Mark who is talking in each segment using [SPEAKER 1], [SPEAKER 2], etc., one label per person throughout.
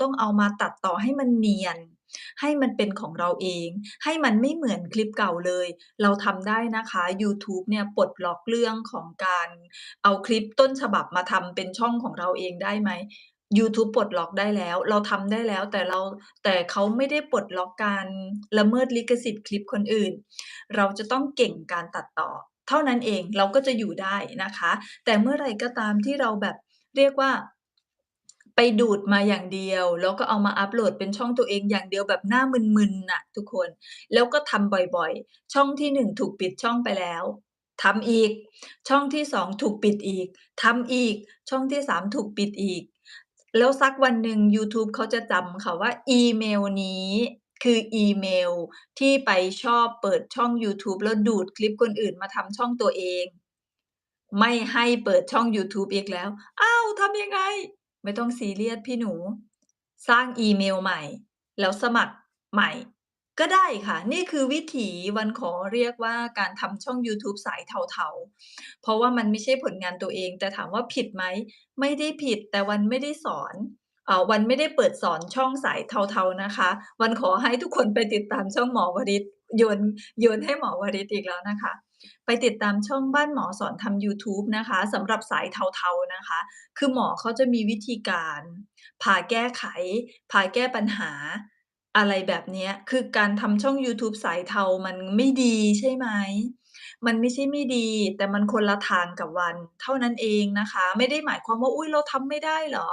[SPEAKER 1] ต้องเอามาตัดต่อให้มันเนียน ให้มันเป็นของเราเอง ให้มันไม่เหมือนคลิปเก่าเลย เราทำได้นะคะยูทูบเนี่ยปลดล็อกเรื่องของการเอาคลิปต้นฉบับมาทำเป็นช่องของเราเองได้ไหมยูทูบปลดล็อกได้แล้ว เราทำได้แล้วแต่เราแต่เขาไม่ได้ปลดล็อกการละเมิดลิขสิทธิ์คลิปคนอื่น เราจะต้องเก่งการตัดต่อ เท่านั้นเองเราก็จะอยู่ได้นะคะ แต่เมื่อไรก็ตามที่เราแบบเรียกว่า ไปดูดมาอย่างเดียว แล้วก็เอามาอัปโหลดเป็นช่องตัวเองอย่างเดียวแบบหน้ามึนๆน่ะ ทุกคน แล้วก็ทำบ่อยๆ ช่องที่1ถูกปิดช่องไปแล้วทำอีก ช่องที่2ถูกปิดอีกทำอีก ช่องที่3ถูกปิดอีก แล้วสักวันหนึ่งยูทูบเขาจะจำค่ะว่าอีเมลนี้คืออีเมลที่ไปชอบเปิดช่องยูทูบแล้วดูดคลิปคนอื่นมาทำช่องตัวเอง ไม่ให้เปิดช่องยูทูบอีกแล้ว อ้าวทำยังไง? ไม่ต้องซีเรียสพี่หนู สร้างอีเมลใหม่ แล้วสมัครใหม่ ก็ได้ค่ะ นี่คือวิถีวันขอเรียกว่าการทำช่องยูทูบสายเทาๆ เพราะว่ามันไม่ใช่ผลงานตัวเอง แต่ถามว่าผิดไหม?ไม่ได้ผิดแต่วันไม่ได้สอนอ่าวันไม่ได้เปิดสอนช่องสายเทาๆนะคะ วันขอให้ทุกคนไปติดตามช่องหมอวริษโยนโยนให้หมอวริษอีกแล้วนะคะ ไปติดตามช่องบ้านหมอสอนทำยูทูบนะคะสำหรับสายเทาๆนะคะ คือหมอเขาจะมีวิธีการพาแก้ไขพาแก้ปัญหาอะไรแบบนี้ คือการทำช่องยูทูบสายเทามันไม่ดีใช่ไหม?มันไม่ใช่ไม่ดี แต่มันคนละทางกับวัน เท่านั้นเองนะคะ ไม่ได้หมายความว่า อุ๊ย เราทำไม่ได้เหรอ?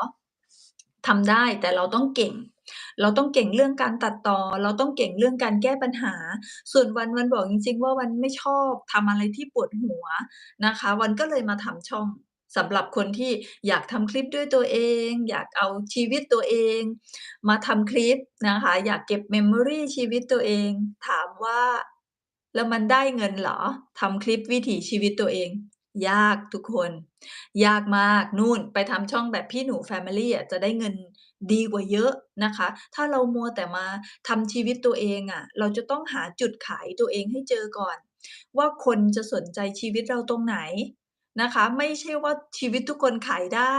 [SPEAKER 1] ทำได้แต่เราต้องเก่ง เราต้องเก่งเรื่องการตัดต่อ เราต้องเก่งเรื่องการแก้ปัญหา ส่วนวันวันบอกจริง ๆ ว่าวันไม่ชอบทำอะไรที่ปวดหัวนะคะ วันก็เลยมาทำช่องสำหรับคนที่อยากทำคลิปด้วยตัวเอง อยากเอาชีวิตตัวเอง มาทำคลิปนะคะ อยากเก็บ memory ชีวิตตัวเอง ถามว่าแล้วมันได้เงินเหรอ?ทำคลิปวิถีชีวิตตัวเอง ยากทุกคน ยากมากนู่นไปทำช่องแบบพี่หนู Family อะจะได้เงินดีกว่าเยอะนะคะ ถ้าเรามัวแต่มาทำชีวิตตัวเองอะเราจะต้องหาจุดขายตัวเองให้เจอก่อน ว่าคนจะสนใจชีวิตเราตรงไหนนะคะ ไม่ใช่ว่าชีวิตทุกคนขายได้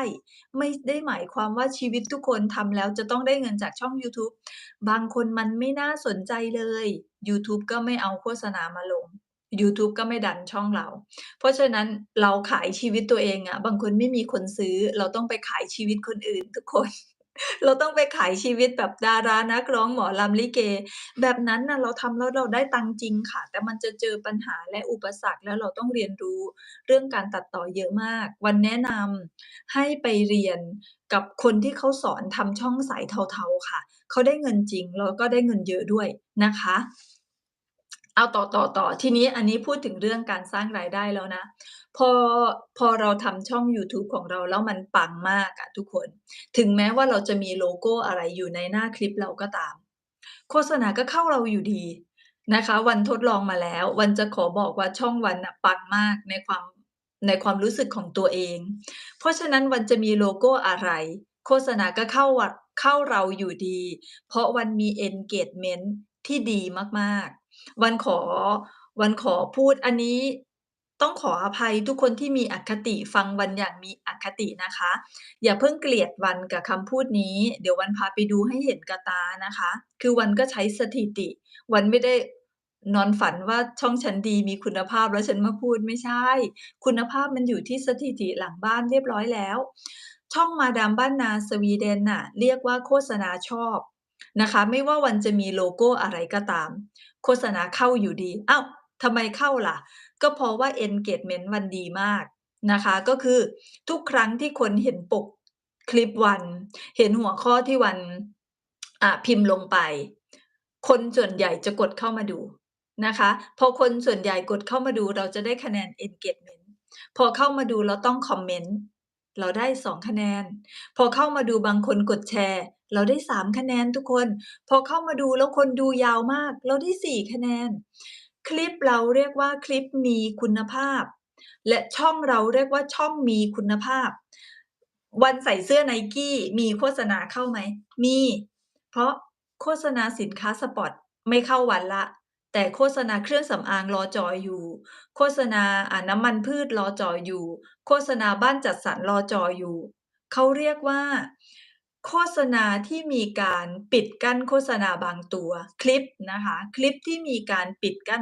[SPEAKER 1] ไม่ได้หมายความว่าชีวิตทุกคนทำแล้วจะต้องได้เงินจากช่องยูทูบบางคนมันไม่น่าสนใจเลยยูทูบก็ไม่เอาโฆษณามาลง ยูทูบก็ไม่ดันช่องเรา เพราะฉะนั้นเราขายชีวิตตัวเองอะบางคนไม่มีคนซื้อ เราต้องไปขายชีวิตคนอื่นทุกคน เราต้องไปขายชีวิตแบบดารานักร้องหมอลำลิเก แบบนั้นน่ะเราทำแล้วเราได้ตังจริงค่ะ แต่มันจะเจอปัญหาและอุปสรรคแล้วเราต้องเรียนรู้เรื่องการตัดต่อเยอะมาก วันแนะนำให้ไปเรียนกับคนที่เขาสอนทำช่องสายเทาๆค่ะ เขาได้เงินจริงแล้วก็ได้เงินเยอะด้วยนะคะ เอาต่อๆๆทีนี้อันนี้พูดถึงเรื่องการสร้างรายได้แล้วนะ พอพอเราทำช่องยูทูบของเราแล้วมันปังมากอะทุกคน ถึงแม้ว่าเราจะมีโลโก้อะไรอยู่ในหน้าคลิปเราก็ตาม โฆษณาก็เข้าเราอยู่ดีนะคะ วันทดลองมาแล้ว วันจะขอบอกว่าช่องวันนะปังมากในความในความรู้สึกของตัวเอง เพราะฉะนั้นวันจะมีโลโก้อะไร โฆษณาก็เข้าวเข้าเราอยู่ดี เพราะวันมี engagement ที่ดีมาก วันขอ วันขอพูดอันนี้ต้องขออภัยทุกคนที่มีอคติฟังวันอย่างมีอคตินะคะ อย่าเพิ่งเกลียดวันกับคำพูดนี้ เดี๋ยววันพาไปดูให้เห็นกับตานะคะ คือวันก็ใช้สถิติ วันไม่ได้นอนฝันว่าช่องฉันดีมีคุณภาพแล้วฉันมาพูดไม่ใช่ คุณภาพมันอยู่ที่สถิติหลังบ้านเรียบร้อยแล้ว ช่องมาดามบ้านนาสวีเดนน่ะ เรียกว่าโฆษณาชอบ นะคะ ไม่ว่าวันจะมีโลโก้อะไรก็ตาม โฆษณาเข้าอยู่ดี อ้าวทำไมเข้าล่ะ?ก็เพราะว่า engagement วันดีมากนะคะ ก็คือทุกครั้งที่คนเห็นปกคลิปวัน เห็นหัวข้อที่วันอ่าพิมพ์ลงไป คนส่วนใหญ่จะกดเข้ามาดูนะคะ พอคนส่วนใหญ่กดเข้ามาดูเราจะได้คะแนน engagement พอเข้ามาดูแล้วต้องคอมเมนต์ เราได้ 2 คะแนน พอเข้ามาดูบางคนกดแชร์ เราได้ 3 คะแนนทุกคน พอเข้ามาดูแล้วคนดูยาวมาก เราได้ 4 คะแนน คลิปเราเรียกว่าคลิปมีคุณภาพ และช่องเราเรียกว่าช่องมีคุณภาพ วันใส่เสื้อ Nike มีโฆษณาเข้าไหม?มี เพราะโฆษณาสินค้าสปอร์ตไม่เข้าวันล้ว แต่โฆษณาเครื่องสำอางรอจอยอยู่ โฆษณาอ่าน้ำมันพืชรอจอยอยู่ โฆษณาบ้านจัดสรรรอจอยอยู่ เขาเรียกว่า โฆษณาที่มีการปิดกั้นโฆษณาบางตัว คลิปนะคะ คลิปที่มีการปิดกั้น